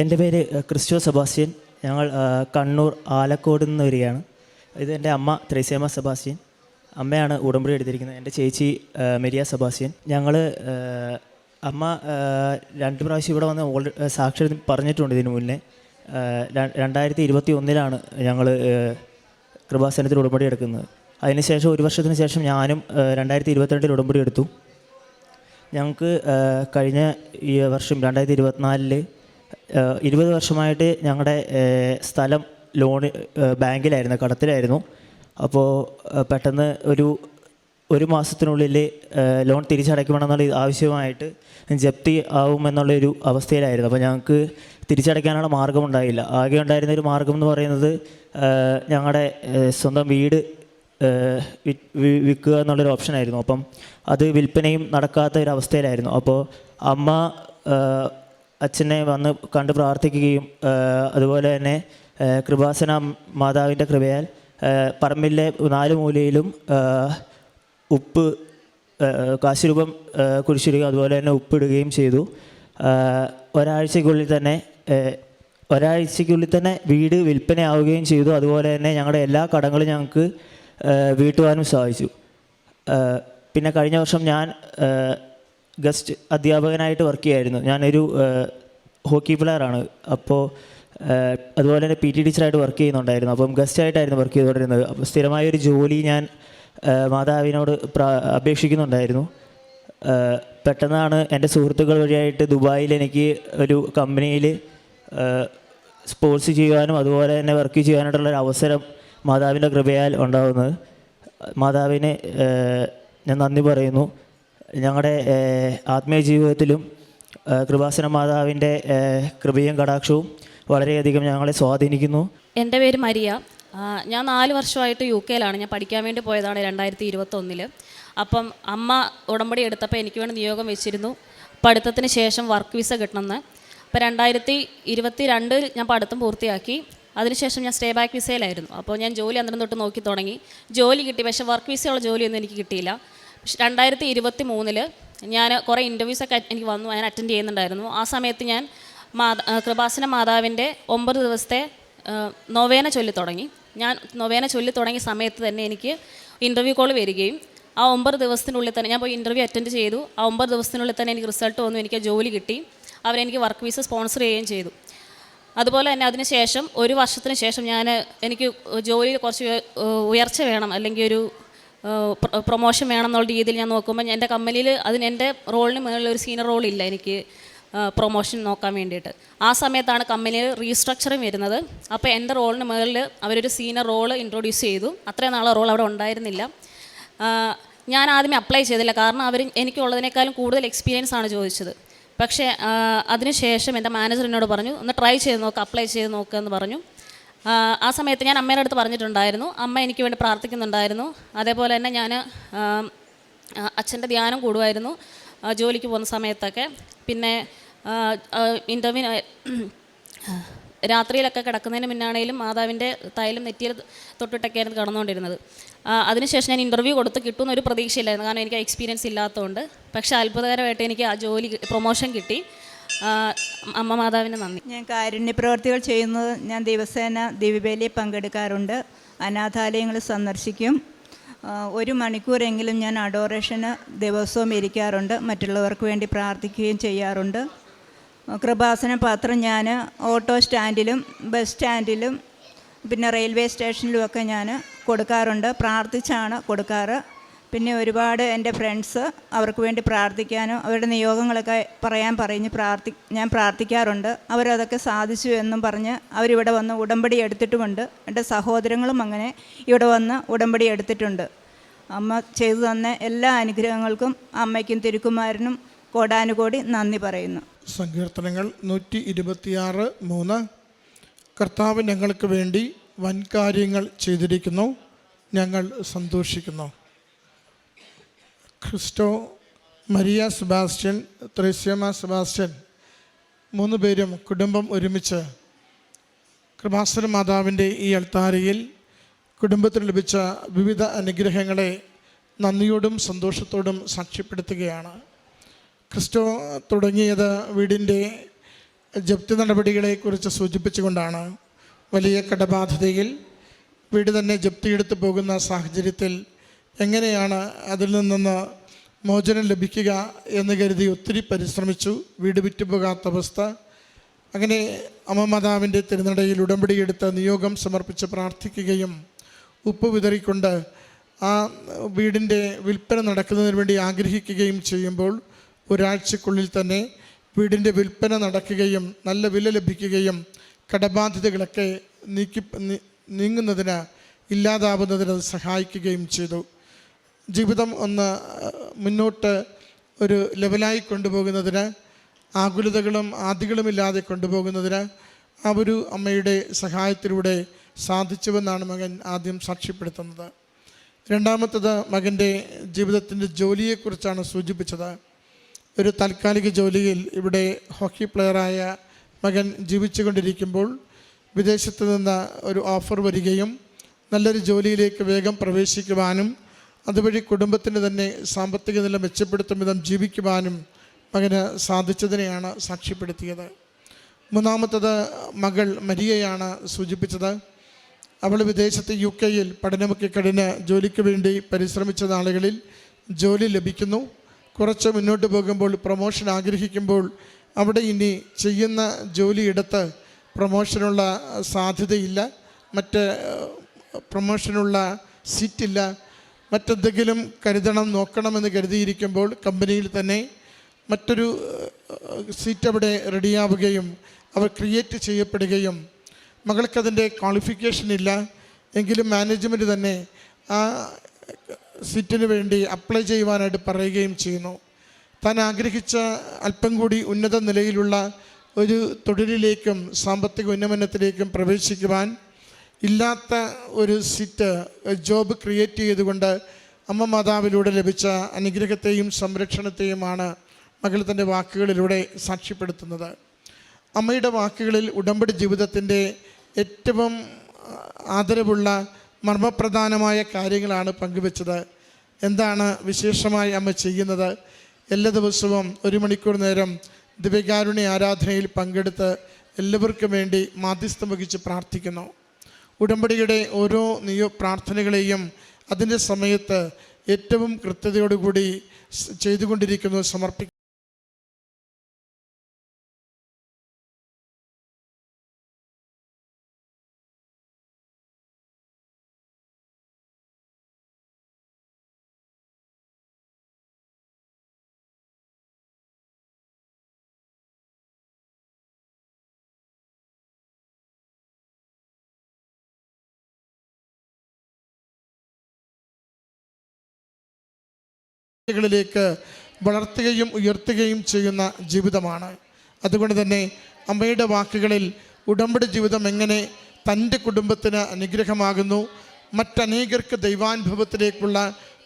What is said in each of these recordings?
എന്റെ പേര് Cristo Sebastian. ഞങ്ങൾ കണ്ണൂർ ആലക്കോട് നിന്ന് വരികയാണ്. ഇത് എന്റെ അമ്മ ത്രൈസേമ സെബാസ്റ്റ്യൻ. അമ്മയാണ് ഉടമ്പടി എടുത്തിരിക്കുന്നത്. എന്റെ ചേച്ചി മെരിയ സെബാസ്റ്റ്യൻ. ഞങ്ങൾ അമ്മ രണ്ട് പ്രാവശ്യം ഇവിടെ വന്ന് ഓൾറെഡി സാക്ഷി പറഞ്ഞിട്ടുണ്ട് ഇതിനു മുന്നേ. രണ്ടായിരത്തി ഇരുപത്തി ഒന്നിലാണ് ഞങ്ങൾ കൃപാസനത്തിൽ ഉടമ്പടി എടുക്കുന്നത്. അതിനുശേഷം ഒരു വർഷത്തിന് ശേഷം ഞാനും രണ്ടായിരത്തി ഇരുപത്തിരണ്ടിൽ ഉടമ്പടി എടുത്തു. ഞങ്ങൾക്ക് കഴിഞ്ഞ ഈ വർഷം രണ്ടായിരത്തി ഇരുപത്തിനാലിൽ ഇരുപത് വർഷമായിട്ട് ഞങ്ങളുടെ സ്ഥലം ലോൺ ബാങ്കിലായിരുന്നു കടത്തിലായിരുന്നു. അപ്പോൾ പെട്ടെന്ന് ഒരു ഒരു മാസത്തിനുള്ളിൽ ലോൺ തിരിച്ചടയ്ക്കണമെന്നുള്ള ആവശ്യമായിട്ട് ജപ്തി ആവുമെന്നുള്ളൊരു അവസ്ഥയിലായിരുന്നു. അപ്പോൾ ഞങ്ങൾക്ക് തിരിച്ചടയ്ക്കാനുള്ള മാർഗമുണ്ടായില്ല ആകെ ഉണ്ടായിരുന്ന ഒരു മാർഗം എന്ന് പറയുന്നത് ഞങ്ങളുടെ സ്വന്തം വീട് വിൽക്കുക എന്നുള്ളൊരു ഓപ്ഷനായിരുന്നു. അപ്പം അത് വിൽപ്പനയും നടക്കാത്ത ഒരു അവസ്ഥയിലായിരുന്നു. അപ്പോൾ അമ്മ അച്ഛനെ വന്ന് കണ്ട് പ്രാർത്ഥിക്കുകയും അതുപോലെ തന്നെ കൃപാസന മാതാവിന്റെ കൃപയാൽ പറമ്പിലെ നാല് മൂലയിലും ഉപ്പ് കാശുരൂപം കുഴിച്ചിടുകയും അതുപോലെ തന്നെ ഉപ്പിടുകയും ചെയ്തു. ഒരാഴ്ചയ്ക്കുള്ളിൽ തന്നെ ഒരാഴ്ചയ്ക്കുള്ളിൽ തന്നെ വീട് വിൽപ്പനയാവുകയും ചെയ്തു. അതുപോലെ തന്നെ ഞങ്ങളുടെ എല്ലാ കടങ്ങളും ഞങ്ങൾക്ക് വീട്ടുവാനും സാധിച്ചു പിന്നെ കഴിഞ്ഞ വർഷം ഞാൻ ഗസ്റ്റ് അധ്യാപകനായിട്ട് വർക്ക് ചെയ്യായിരുന്നു. ഞാനൊരു ഹോക്കി പ്ലെയറാണ് അപ്പോൾ അതുപോലെ തന്നെ പി ടി ടീച്ചറായിട്ട് വർക്ക് ചെയ്യുന്നുണ്ടായിരുന്നു. അപ്പം ഗസ്റ്റായിട്ടായിരുന്നു വർക്ക് ചെയ്തുകൊണ്ടിരുന്നത്. അപ്പോൾ സ്ഥിരമായൊരു ജോലി ഞാൻ മാതാവിനോട് അപേക്ഷിക്കുന്നുണ്ടായിരുന്നു. പെട്ടെന്നാണ് എന്റെ സുഹൃത്തുക്കൾ വഴിയായിട്ട് ദുബായിൽ എനിക്ക് ഒരു കമ്പനിയിൽ സ്പോർട്സ് ചെയ്യുവാനും അതുപോലെ തന്നെ വർക്ക് ചെയ്യാനായിട്ടുള്ള ഒരു അവസരം മാതാവിന്റെ കൃപയാൽ ഉണ്ടാകുന്നത് മാതാവിനെ ഞാൻ നന്ദി പറയുന്നു. ഞങ്ങളുടെ ആത്മീയ ജീവിതത്തിലും കൃപാസന മാതാവിന്റെ കൃപയും കടാക്ഷവും വളരെയധികം ഞങ്ങളെ സ്വാധീനിക്കുന്നു. എന്റെ പേര് മരിയ. ഞാൻ നാല് വർഷമായിട്ട് യു കെയിലാണ്. ഞാൻ പഠിക്കാൻ വേണ്ടി പോയതാണ് രണ്ടായിരത്തി ഇരുപത്തൊന്നിൽ അപ്പം അമ്മ ഉടമ്പടി എടുത്തപ്പോൾ എനിക്ക് വേണ്ടി നിയോഗം വെച്ചിരുന്നു. പഠിത്തത്തിന് ശേഷം വർക്ക് വിസ കിട്ടണമെന്ന്. അപ്പോൾ രണ്ടായിരത്തി ഇരുപത്തി രണ്ടിൽ ഞാൻ പഠിത്തം പൂർത്തിയാക്കി. അതിനുശേഷം ഞാൻ സ്റ്റേ ബാക്ക് വിസയിലായിരുന്നു. അപ്പോൾ ഞാൻ ജോലി അന്നേരം തൊട്ട് നോക്കി തുടങ്ങി. ജോലി കിട്ടി. പക്ഷേ വർക്ക് വിസയുള്ള ജോലിയൊന്നും എനിക്ക് കിട്ടിയില്ല. രണ്ടായിരത്തി ഇരുപത്തി മൂന്നിൽ ഞാൻ കുറേ ഇന്റർവ്യൂസൊക്കെ എനിക്ക് വന്നു. ഞാൻ അറ്റൻഡ് ചെയ്യുന്നുണ്ടായിരുന്നു. ആ സമയത്ത് ഞാൻ മാതാ കൃപാസന മാതാവിന്റെ ഒമ്പത് ദിവസത്തെ നൊവേന ചൊല്ലി തുടങ്ങി. ഞാൻ നൊവേന ചൊല്ലി തുടങ്ങിയ സമയത്ത് തന്നെ എനിക്ക് ഇന്റർവ്യൂ കോൾ വരികയും ആ ഒമ്പത് ദിവസത്തിനുള്ളിൽ തന്നെ ഞാൻ പോയി ഇന്റർവ്യൂ അറ്റൻഡ് ചെയ്തു. ആ ഒമ്പത് ദിവസത്തിനുള്ളിൽ തന്നെ എനിക്ക് റിസൾട്ട് വന്നു. എനിക്ക് ജോലി കിട്ടി. അവരെനിക്ക് വർക്ക് വിസ സ്പോൺസർ ചെയ്യുകയും ചെയ്തു. അതുപോലെ തന്നെ അതിന് ശേഷം ഒരു വർഷത്തിന് ശേഷം ഞാൻ എനിക്ക് ജോലിയിൽ കുറച്ച് ഉയർച്ച വേണം. അല്ലെങ്കിൽ ഒരു പ്രൊമോഷൻ വേണം എന്നുള്ള രീതിയിൽ ഞാൻ നോക്കുമ്പോൾ എന്റെ കമ്പനിയിൽ അതിന് എന്റെ റോളിന് മുകളിൽ ഒരു സീനിയർ റോൾ ഇല്ല എനിക്ക് പ്രൊമോഷൻ നോക്കാൻ വേണ്ടിയിട്ട്. ആ സമയത്താണ് കമ്പനിയിൽ റീസ്ട്രക്ചറിങ് വരുന്നത്. അപ്പോൾ എന്റെ റോളിന് മുകളിൽ അവരൊരു സീനിയർ റോൾ ഇൻട്രൊഡ്യൂസ് ചെയ്തു. അത്രയും നാളെ റോൾ അവിടെ ഉണ്ടായിരുന്നില്ല. ഞാൻ ആദ്യമേ അപ്ലൈ ചെയ്തില്ല. കാരണം അവർ എനിക്കുള്ളതിനേക്കാളും കൂടുതൽ എക്സ്പീരിയൻസ് ആണ് ചോദിച്ചത്. പക്ഷേ അതിനുശേഷം എന്റെ മാനേജർ എന്നോട് പറഞ്ഞു ഒന്ന് ട്രൈ ചെയ്ത് നോക്കുക അപ്ലൈ ചെയ്ത് നോക്കുക എന്ന് പറഞ്ഞു. ആ, സമയത്ത് ഞാൻ അമ്മയുടെ അടുത്ത് പറഞ്ഞിട്ടുണ്ടായിരുന്നു. അമ്മ എനിക്ക് വേണ്ടി പ്രാർത്ഥിക്കുന്നുണ്ടായിരുന്നു. അതേപോലെ തന്നെ ഞാൻ അച്ഛന്റെ ധ്യാനം കൂടുമായിരുന്നു ജോലിക്ക് പോകുന്ന സമയത്തൊക്കെ. പിന്നെ ഇന്റർവ്യൂ രാത്രിയിലൊക്കെ കിടക്കുന്നതിന് മുന്നാണേലും മാതാവിന്റെ തൈലം നെറ്റിയിൽ തൊട്ടിട്ടൊക്കെയായിരുന്നു കടന്നുകൊണ്ടിരുന്നത്. അതിനുശേഷം ഞാൻ ഇന്റർവ്യൂ കൊടുത്ത് കിട്ടുമെന്ന് ഒരു പ്രതീക്ഷയില്ലായിരുന്നു. കാരണം എനിക്ക് എക്സ്പീരിയൻസ് ഇല്ലാത്തതുകൊണ്ട്. പക്ഷേ അത്ഭുതകരമായിട്ട് എനിക്ക് ആ ജോലി പ്രൊമോഷൻ കിട്ടി. അമ്മ മാതാവിന് നന്ദി. ഞാൻ കാരുണ്യ പ്രവർത്തികൾ ചെയ്യുന്നത് ഞാൻ ദിവസേന ദിവ്യബലിയിൽ പങ്കെടുക്കാറുണ്ട്. അനാഥാലയങ്ങൾ സന്ദർശിക്കും. ഒരു മണിക്കൂറെങ്കിലും ഞാൻ അഡോറേഷന് ദിവസവും ഇരിക്കാറുണ്ട്. മറ്റുള്ളവർക്ക് വേണ്ടി പ്രാർത്ഥിക്കുകയും ചെയ്യാറുണ്ട്. കൃപാസന പാത്രം ഞാൻ ഓട്ടോ സ്റ്റാൻഡിലും ബസ് സ്റ്റാൻഡിലും പിന്നെ റെയിൽവേ സ്റ്റേഷനിലുമൊക്കെ ഞാൻ കൊടുക്കാറുണ്ട്. പ്രാർത്ഥിച്ചാണ് കൊടുക്കാറ്. പിന്നെ ഒരുപാട് എന്റെ ഫ്രണ്ട്സ് അവർക്ക് വേണ്ടി പ്രാർത്ഥിക്കാനും അവരുടെ നിയോഗങ്ങളൊക്കെ പറയാൻ പറഞ്ഞ് പ്രാർത്ഥി ഞാൻ പ്രാർത്ഥിക്കാറുണ്ട്. അവരതൊക്കെ സാധിച്ചു എന്നും പറഞ്ഞ് അവരിവിടെ വന്ന് ഉടമ്പടി എടുത്തിട്ടുമുണ്ട്. എന്റെ സഹോദരങ്ങളും അങ്ങനെ ഇവിടെ വന്ന് ഉടമ്പടി എടുത്തിട്ടുണ്ട്. അമ്മ ചെയ്തു തന്ന എല്ലാ അനുഗ്രഹങ്ങൾക്കും അമ്മയ്ക്കും തിരുക്കുമാരനും കോടാനുകോടി നന്ദി പറയുന്നു. സങ്കീർത്തനങ്ങൾ നൂറ്റി ഇരുപത്തിയാറ് മൂന്ന്. കർത്താവ് ഞങ്ങൾക്ക് വേണ്ടി വൻകാര്യങ്ങൾ ചെയ്തിരിക്കുന്നു. ഞങ്ങൾ സന്തോഷിക്കുന്നു. Christo Maria Sebastian Thresiamma Sebastian മൂന്ന് പേരും കുടുംബം ഒരുമിച്ച് കൃപാസുര മാതാവിന്റെ ഈ അൾത്താരയിൽ കുടുംബത്തിന് ലഭിച്ച വിവിധ അനുഗ്രഹങ്ങളെ നന്ദിയോടും സന്തോഷത്തോടും സാക്ഷ്യപ്പെടുത്തുകയാണ്. ക്രിസ്റ്റോ തുടങ്ങിയത് വീടിന്റെ ജപ്തി നടപടികളെക്കുറിച്ച് സൂചിപ്പിച്ചുകൊണ്ടാണ്. വലിയ കടബാധ്യതയിൽ വീട് തന്നെ ജപ്തിയെടുത്ത് പോകുന്ന സാഹചര്യത്തിൽ എങ്ങനെയാണ് അതിൽ നിന്ന് മോചനം ലഭിക്കുക എന്ന് കരുതി ഒത്തിരി പരിശ്രമിച്ചു വീട് വിറ്റുപോകാത്ത അവസ്ഥ. അങ്ങനെ അമ്മ മാതാവിന്റെ തിരുനടയിൽ ഉടമ്പടിയെടുത്ത് നിയോഗം സമർപ്പിച്ച് പ്രാർത്ഥിക്കുകയും ഉപ്പ് വിതറിക്കൊണ്ട് ആ വീടിന്റെ വിൽപ്പന നടക്കുന്നതിന് വേണ്ടി ആഗ്രഹിക്കുകയും ചെയ്യുമ്പോൾ ഒരാഴ്ചക്കുള്ളിൽ തന്നെ വീടിന്റെ വിൽപ്പന നടക്കുകയും നല്ല വില ലഭിക്കുകയും കടബാധ്യതകളൊക്കെ നീക്കി നീങ്ങുന്നതിന് ഇല്ലാതാവുന്നതിന് അത് സഹായിക്കുകയും ചെയ്തു. ജീവിതം ഒന്ന് മുന്നോട്ട് ഒരു ലെവലായി കൊണ്ടുപോകുന്നതിന് ആകുലതകളും ആദികളുമില്ലാതെ കൊണ്ടുപോകുന്നതിന് ആ ഒരു അമ്മയുടെ സഹായത്തിലൂടെ സാധിച്ചുവെന്നാണ് മകൻ ആദ്യം സാക്ഷ്യപ്പെടുത്തുന്നത്. രണ്ടാമത്തത് മകന്റെ ജീവിതത്തിന്റെ ജോലിയെക്കുറിച്ചാണ് സൂചിപ്പിച്ചത്. ഒരു താൽക്കാലിക ജോലിയിൽ ഇവിടെ ഹോക്കി പ്ലെയറായ മകൻ ജീവിച്ചുകൊണ്ടിരിക്കുമ്പോൾ വിദേശത്ത് നിന്ന് ഒരു ഓഫർ വരികയും നല്ലൊരു ജോലിയിലേക്ക് വേഗം പ്രവേശിക്കുവാനും അതുവഴി കുടുംബത്തിന് തന്നെ സാമ്പത്തിക നില മെച്ചപ്പെടുത്തും വിധം ജീവിക്കുവാനും മകന് സാധിച്ചതിനെയാണ് സാക്ഷ്യപ്പെടുത്തിയത്. മൂന്നാമത്തത് മകൾ മരിയയാണ് സൂചിപ്പിച്ചത്. അവൾ വിദേശത്ത് യു കെയിൽ പഠനമൊക്കെ കഴിഞ്ഞ് ജോലിക്ക് വേണ്ടി പരിശ്രമിച്ച നാളുകളിൽ ജോലി ലഭിക്കുന്നു. കുറച്ച് മുന്നോട്ട് പോകുമ്പോൾ പ്രൊമോഷൻ ആഗ്രഹിക്കുമ്പോൾ അവിടെ ഇനി ചെയ്യുന്ന ജോലിയെടുത്ത് പ്രൊമോഷനുള്ള സാധ്യതയില്ല. മറ്റ് പ്രൊമോഷനുള്ള സീറ്റില്ല. മറ്റെന്തെങ്കിലും കരുതണം നോക്കണമെന്ന് കരുതിയിരിക്കുമ്പോൾ കമ്പനിയിൽ തന്നെ മറ്റൊരു സീറ്റ് അവിടെ റെഡിയാവുകയും അവർ ക്രിയേറ്റ് ചെയ്യപ്പെടുകയും മകൾക്കതിന്റെ ക്വാളിഫിക്കേഷൻ ഇല്ല. എങ്കിലും മാനേജ്മെന്റ് തന്നെ ആ സീറ്റിന് വേണ്ടി അപ്ലൈ ചെയ്യുവാനായിട്ട് പറയുകയും ചെയ്യുന്നു. താൻ ആഗ്രഹിച്ച അല്പം കൂടി ഉന്നത നിലയിലുള്ള ഒരു തൊഴിലിലേക്കും സാമ്പത്തിക ഉന്നമനത്തിലേക്കും പ്രവേശിക്കുവാൻ ഇല്ലാത്ത ഒരു സിറ്റ് ജോബ് ക്രിയേറ്റ് ചെയ്തുകൊണ്ട് അമ്മ മാതാവിലൂടെ ലഭിച്ച അനുഗ്രഹത്തെയും സംരക്ഷണത്തെയുമാണ് മകൾ തന്റെ വാക്കുകളിലൂടെ സാക്ഷ്യപ്പെടുത്തുന്നത്. അമ്മയുടെ വാക്കുകളിൽ ഉടമ്പടി ജീവിതത്തിന്റെ ഏറ്റവും ആദരവുള്ള മർമ്മപ്രധാനമായ കാര്യങ്ങളാണ് പങ്കുവെച്ചത്. എന്താണ് വിശേഷമായി അമ്മ ചെയ്യുന്നത്? എല്ലാ ദിവസവും ഒരു മണിക്കൂർ നേരം ദിവ്യകാരുണ്യ ആരാധനയിൽ പങ്കെടുത്ത് എല്ലാവർക്കും വേണ്ടി മാധ്യസ്ഥം വഹിച്ച് പ്രാർത്ഥിക്കുന്നു. ഉടമ്പടിയുടെ ഓരോ നിയോ പ്രാർത്ഥനകളെയും അതിന്റെ സമയത്ത് ഏറ്റവും കൃത്യതയോടുകൂടി ചെയ്തുകൊണ്ടിരിക്കുന്നു ചെയ്തുകൊണ്ടിരിക്കുന്നു കളിലേക്ക് വളർത്തുകയും ഉയർത്തുകയും ചെയ്യുന്ന ജീവിതമാണ്. അതുകൊണ്ട് തന്നെ അമ്മയുടെ വാക്കുകളിൽ ഉടമ്പടി ജീവിതം എങ്ങനെ തന്റെ കുടുംബത്തിന് അനുഗ്രഹമാകുന്നു മറ്റനേകർക്ക് ദൈവാനുഭവത്തിലേക്കുള്ള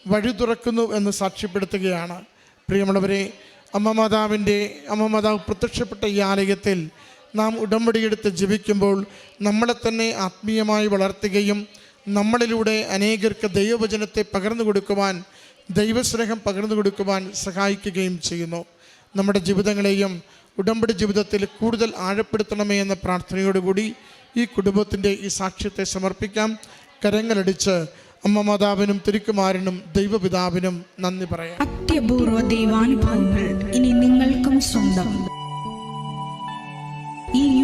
വഴി തുറക്കുന്നു എന്ന് സാക്ഷ്യപ്പെടുത്തുകയാണ്. പ്രിയമുള്ളവരെ അമ്മ മാതാവിന്റെ അമ്മ മാതാവ് പ്രത്യക്ഷപ്പെട്ട ഈ ആലയത്തിൽ നാം ഉടമ്പടിയെടുത്ത് ജീവിക്കുമ്പോൾ നമ്മളെ തന്നെ ആത്മീയമായി വളർത്തുകയും നമ്മളിലൂടെ അനേകർക്ക് ദൈവവചനത്തെ പകർന്നു കൊടുക്കുവാൻ ദൈവസ്നേഹം പകർന്നു കൊടുക്കുവാൻ സഹായിക്കുകയും ചെയ്യുന്നു. നമ്മുടെ ജീവിതങ്ങളെയും ഉടമ്പടി ജീവിതത്തിൽ കൂടുതൽ ആഴപ്പെടുത്തണമേ എന്ന പ്രാർത്ഥനയോടുകൂടി ഈ കുടുംബത്തിന്റെ ഈ സാക്ഷ്യത്തെ സമർപ്പിക്കാം. കരങ്ങളടിച്ച് അമ്മ മാതാവിനും തിരുക്കുമാരനും ദൈവപിതാവിനും നന്ദി പറയാം. അത്യപൂർവ ദൈവാനുഭവങ്ങൾ ഇനി നിങ്ങൾക്കും സ്വന്തം. ഈ